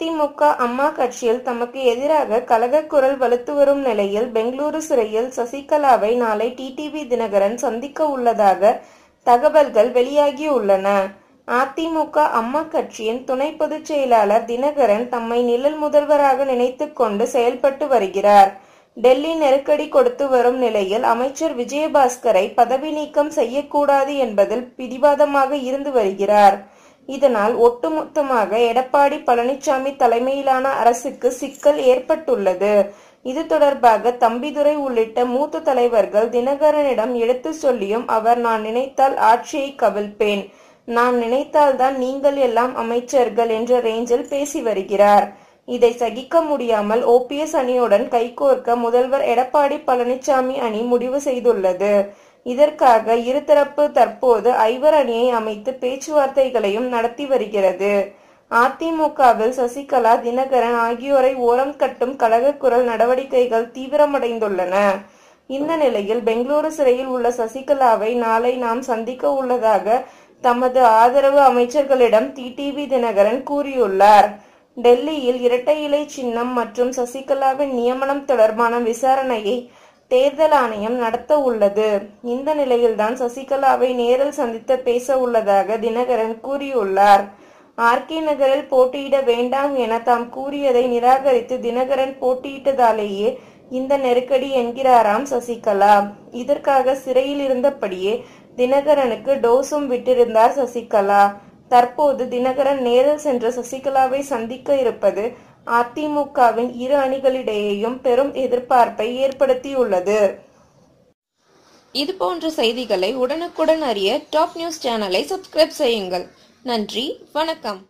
அதிமுக அம்மா கட்சியில் தமக்கு எதிராக கலகக் குரல் வலுத்து வரும் நிலையில் பெங்களூரு சிறையில் சசிகலாவை நாளை டிடிவி தினகரன் சந்திக்க உள்ளதாக தகவல்கள் வெளியாகியுள்ளன. அதிமுக அம்மா கட்சியின் துணை பொதுச் செயலாளர் தினகரன் தம்மை நிழல் முதல்வராக நினைத்துக் கொண்டு செயல்பட்டு வருகிறார். டெல்லி நெருக்கடி கொடுத்து வரும் நிலையில் அமைச்சர் விஜயபாஸ்கரை பதவி நீக்கம் செய்யக்கூடாது என்பதில் பிடிவாதமாக இருந்து வருகிறார். இதனால் ஒட்டுமொத்தமாக எடப்பாடி பழனிசாமி தலைமையிலான அரசுக்கு சிக்கல் ஏற்பட்டுள்ளது. இது தொடர்பாக தம்பிதுரை உள்ளிட்ட மூத்த தலைவர்கள் தினகரனிடம் எடுத்து சொல்லியும் அவர் நான் நினைத்தால் ஆட்சியை கவிழ்ப்பேன். நான் நினைத்தால்தான் நீங்கள் எல்லாம் அமைச்சர்கள் என்ற ரேஞ்சில் பேசி வருகிறார். இதை சகிக்க முடியாமல் ஓபிஎஸ் அணியுடன் கைகோர்க்க முதல்வர் எடப்பாடி பழனிசாமி அணி முடிவு செய்துள்ளது. இதற்காக இருதரப்பு தற்போது ஐவர் அணியை அமைத்து பேச்சுவார்த்தைகளையும் நடத்தி வருகிறது. அதிமுகவில் சசிகலா தினகரன் ஆகியோரை ஓரம் கட்டும் கழகக்குரல் நடவடிக்கைகள் தீவிரமடைந்துள்ளன. இந்த நிலையில் பெங்களூரு சிறையில் உள்ள சசிகலாவை நாளை நாம் சந்திக்க உள்ளதாக தமது ஆதரவு அமைச்சர்களிடம் டிடிவி தினகரன் கூறியுள்ளார். டெல்லியில் இரட்டை இலை சின்னம் மற்றும் சசிகலாவின் நியமனம் தொடர்பான விசாரணையை தேர்தல் ஆணையம் நடத்த உள்ளது. இந்த நிலையில்தான் சசிகலாவை நேரில் சந்தித்து பேச உள்ளதாக தினகரன் கூறியுள்ளார். ஆர்கே நகரில் போட்டியிட வேண்டாம் என தாம் கூறியதை நிராகரித்து தினகரன் போட்டியிட்டதாலேயே இந்த நெருக்கடி என்கிறாராம் சசிகலா. இதற்காக சிறையில் இருந்தபடியே தினகரனுக்கு டோஸும் விட்டிருந்தார் சசிகலா. தற்போது தினகரன் நேரில் சென்ற சசிகலாவை சந்திக்க இருப்பது அதிமுகவின் இரு அணிகளிடையேயும் பெரும் எதிர்பார்ப்பை ஏற்படுத்தியுள்ளது. இது போன்ற செய்திகளை உடனுக்குடன் அறிய டாப் நியூஸ் சேனலை சப்ஸ்கிரைப் செய்யுங்கள். நன்றி வணக்கம்.